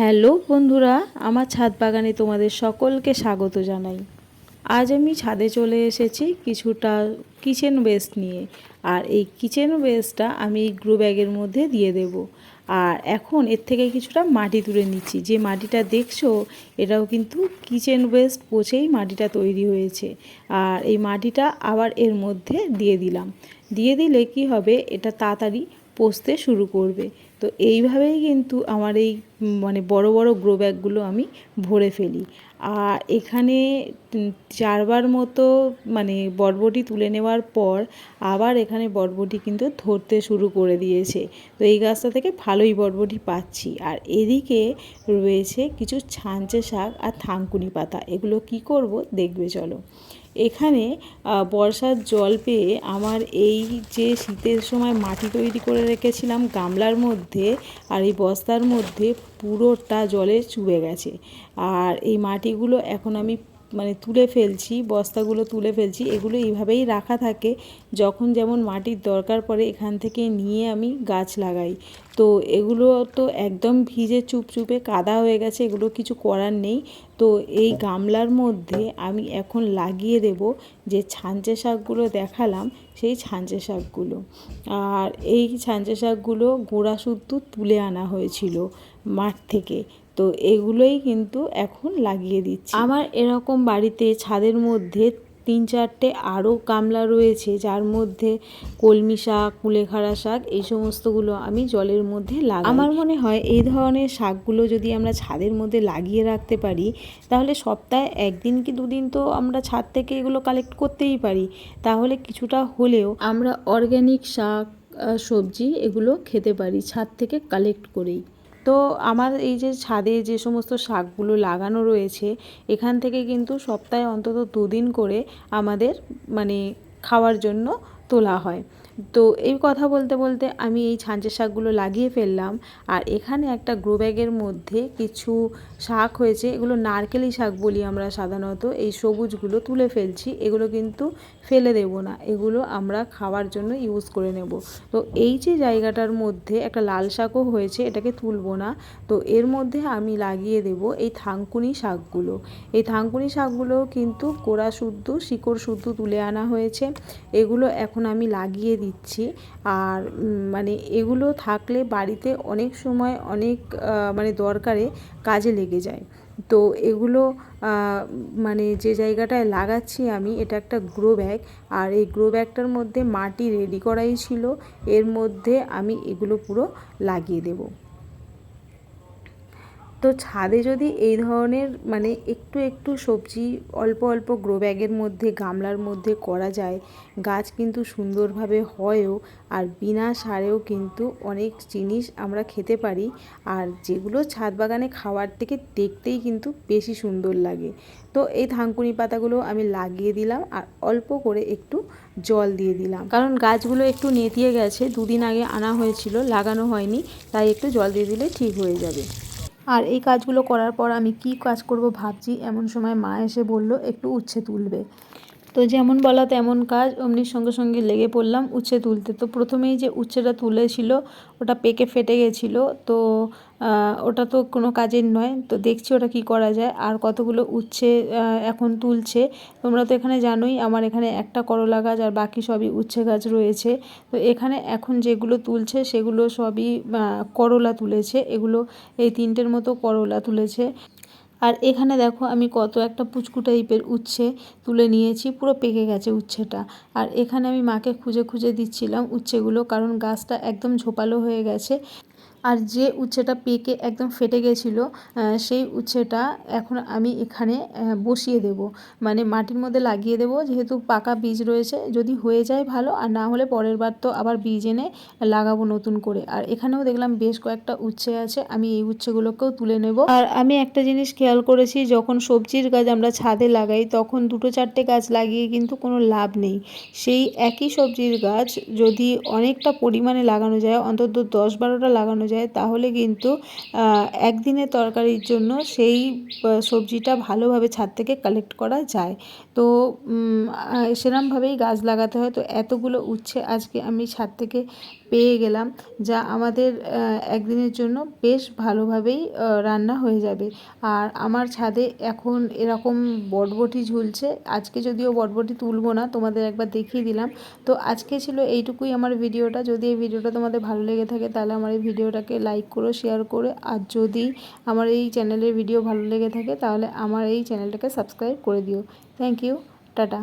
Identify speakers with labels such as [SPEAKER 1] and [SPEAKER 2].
[SPEAKER 1] Hello বন্ধুরা, আমার ছাদ বাগানে তোমাদের সকলকে স্বাগত জানাই। আজ আমি ছাদে চলে এসেছি কিছুটা কিচেন ওয়েস্ট নিয়ে, আর এই কিচেন ওয়েস্টটা আমি গ্রো ব্যাগের মধ্যে দিয়ে দেব। আর এখন এর থেকে কিছুটা মাটি তুলে নিচ্ছি। যে মাটিটা দেখছ, এটাও কিন্তু কিচেন ওয়েস্ট পচেই মাটিটা তৈরি হয়েছে। আর এই মাটিটা আবার এর মধ্যে দিয়ে দিলাম। দিয়ে দিলে কি হবে, এটা তাড়াতাড়ি পচতে শুরু করবে। তো এইভাবেই কিন্তু আমার এই মানে বড় বড় গ্রো ব্যাগগুলো আমি ভরে ফেলি। আর এখানে চারবার মতো মানে বরবটি তুলে নেওয়ার পর আবার এখানে বরবটি কিন্তু ধরতে শুরু করে দিয়েছে। তো এই গাছটা থেকে ভালোই বরবটি পাচ্ছি। আর এদিকে রয়েছে কিছু ছাঞ্চে শাক আর থানকুনি পাতা। এগুলো কি করব দেখবে চলো। এখানে বর্ষার জল পেয়ে আমার এই যে শীতের সময় মাটি তৈরি করে রেখেছিলাম গামলার মধ্যে আর এই বস্তার মধ্যে পুরোটা জলে চুবে গেছে। আর এই মাটিগুলো এখন আমি মানে তুলে ফেলছি, বস্তাগুলো তুলে ফেলছি, এগুলো এইভাবেই রাখা থাকে। যখন যেমন মাটির দরকার পড়ে, এখান থেকে নিয়ে আমি গাছ লাগাই। তো এগুলো তো একদম ভিজে চুপচুপে কাদা হয়ে গেছে, এগুলো কিছু করার নেই। তো এই গামলার মধ্যে আমি এখন লাগিয়ে দেব যে ছাঞ্চে শাকগুলো দেখালাম, সেই ছাঞ্চে শাকগুলো। আর এই ছাঞ্চে শাকগুলো গোড়া শুদ্ধ তুলে আনা হয়েছিল মাঠ থেকে। তো এগুলোই কিন্তু এখন লাগিয়ে দিচ্ছি। আমার এরকম বাড়িতে ছাদের মধ্যে তিন চারটে আরও গামলা রয়েছে যার মধ্যে কলমি শাক কুলেখাড়া শাক এই সমস্তগুলো আমি জলের মধ্যে লাগাই। আমার মনে হয় এই ধরনের শাকগুলো যদি আমরা ছাদের মধ্যে লাগিয়ে রাখতে পারি তাহলে সপ্তাহে একদিন কি দুদিন তো আমরা ছাদ থেকে এগুলো কালেক্ট করতেই পারি। তাহলে কিছুটা হলেও আমরা অর্গ্যানিক শাক সবজি এগুলো খেতে পারি ছাদ থেকে কালেক্ট করেই। তো আমার এই যে ছাদে যে সমস্ত শাকগুলো লাগানো রয়েছে, এখান থেকে কিন্তু সপ্তাহে অন্তত দুদিন করে আমাদের মানে খাওয়ার জন্য তোলা হয়। তো এই কথা বলতে বলতে আমি এই ছাঁচের শাকগুলো লাগিয়ে ফেললাম। আর এখানে একটা গ্রো ব্যাগের মধ্যে কিছু শাক হয়েছে। এগুলো নারকেলি শাক বলি আমরা সাধারণত। এই সবুজগুলো তুলে ফেলছি। এগুলো কিন্তু ফেলে দেব না। এগুলো আমরা খাওয়ার জন্য ইউজ করে নেব। তো এই যে জায়গাটার মধ্যে একটা লাল শাকও হয়েছে, এটাকে তুলব না। তো এর মধ্যে আমি লাগিয়ে দেব এই থানকুনি শাকগুলো। এই থানকুনি শাকগুলো কিন্তু কোড়া শুদ্ধ, শিকড় শুদ্ধ তুলে আনা হয়েছে। এগুলো এখন আমি লাগিয়ে দিচ্ছি আর মানে এগুলো থাকলে বাড়িতে অনেক সময় অনেক মানে দরকারে কাজে লেগে যায়। তো এগুলো মানে যে জায়গাটায় লাগাচ্ছি আমি, এটা একটা গ্রো ব্যাগ। আর এই গ্রো ব্যাগটার মধ্যে মাটি রেডি করাই ছিল। এর মধ্যে আমি এগুলো পুরো লাগিয়ে দেবো। তো ছাদে যদি এই ধরনের মানে একটু একটু সবজি অল্প অল্প গ্রো ব্যাগের মধ্যে, গামলার মধ্যে করা যায়, গাছ কিন্তু সুন্দরভাবে হয়ও আর বিনা সারেও কিন্তু অনেক জিনিস আমরা খেতে পারি আর যেগুলো ছাদ বাগানে খাওয়ার থেকে দেখতেই কিন্তু বেশি সুন্দর লাগে। তো এই থানকুনি পাতাগুলো আমি লাগিয়ে দিলাম আর অল্প করে একটু জল দিয়ে দিলাম। কারণ গাছগুলো একটু নেতিয়ে গেছে, দুদিন আগে আনা হয়েছিল, লাগানো হয়নি, তাই একটু জল দিয়ে দিলে ঠিক হয়ে যাবে। আর এই কাজগুলো করার পর আমি কি কাজ করব ভাবছি, এমন সময় মা এসে বলল, একটু উচ্ছে তুলবে। তো যেমন বলা তেমন কাজ, অমনি সঙ্গে সঙ্গে লেগে পড়লাম উচ্ছে তুলতে। তো প্রথমেই যে উচ্ছেটা তুলেছিল, ওটা পেকে ফেটে গেছিল। তো ওটা তো কোনো কাজের নয়। তো দেখছি ওটা কি করা যায়। আর কতগুলো উচ্ছে এখন তুলছে, তোমরা তো এখানে জানোই, আমার এখানে একটা করলা গাছ আর বাকি সবই উচ্ছে গাছ রয়েছে। তো এখানে এখন যেগুলো তুলছে, সেগুলো সবই করলা তুলেছে। এগুলো, এই তিনটের মতো করলা তুলেছে। আর এখানে দেখো আমি কত একটা পুচকু টাইপের উচ্ছে তুলে নিয়েছি, পুরো পেকে গেছে উচ্ছেটা। আর এখানে আমি মাকে খুঁজে খুঁজে দিচ্ছিলাম উচ্ছেগুলো, কারণ গাছটা একদম ঝোপালো হয়ে গেছে। আর যে উচ্ছেটা পেকে একদম ফেটে গেছিল সেই উচ্ছেটা এখন আমি এখানে বসিয়ে দেব। মানে মাটির মধ্যে লাগিয়ে দেব, যেহেতু পাকা বীজ রয়েছে। যদি হয়ে যায় ভালো, আর না হলে পরের বার তো আবার বীজ এনে লাগাবো নতুন করে। আর এখানেও দেখলাম বেশ কয়েকটা উচ্ছে আছে, আমি এই উচ্ছেগুলোকেও তুলে নেব। আর আমি একটা জিনিস খেয়াল করেছি, যখন সবজির গাছ আমরা ছাদে লাগাই, তখন দুটো চারটে গাছ লাগিয়ে কিন্তু কোনো লাভ নেই। সেই একই সবজির গাছ যদি অনেকটা পরিমাণে লাগানো যায়, অন্তত দশ বারোটা লাগানো যায় যায়, তাহলে কিন্তু একদিনের তরকারির জন্য সেই সবজিটা ভালোভাবে ছাদ থেকে কালেক্ট করা যায়। তো সেরমভাবেই গাছ লাগাতে হয়। তো এতগুলো উচ্ছে আজকে আমি ছাদ থেকে পেয়ে গেলাম, যা আমাদের একদিনের জন্য বেশ ভালোভাবেই রান্না হয়ে যাবে। আর আমার ছাদে এখন এরকম বটবটি ঝুলছে। আজকে যদিও বটবটি তুলবো না, তোমাদের একবার দেখিয়ে দিলাম। তো আজকে ছিল এইটুকুই আমার ভিডিওটা। যদি এই ভিডিওটা তোমাদের ভালো লেগে থাকে, তাহলে আমার এই ভিডিওটাকে লাইক করো শেয়ার করে। আর যদি আমার এই চ্যানেলের ভিডিও ভালো লেগে থাকে, তাহলে আমার এই চ্যানেলটাকে সাবস্ক্রাইব করে দিও। Thank you tata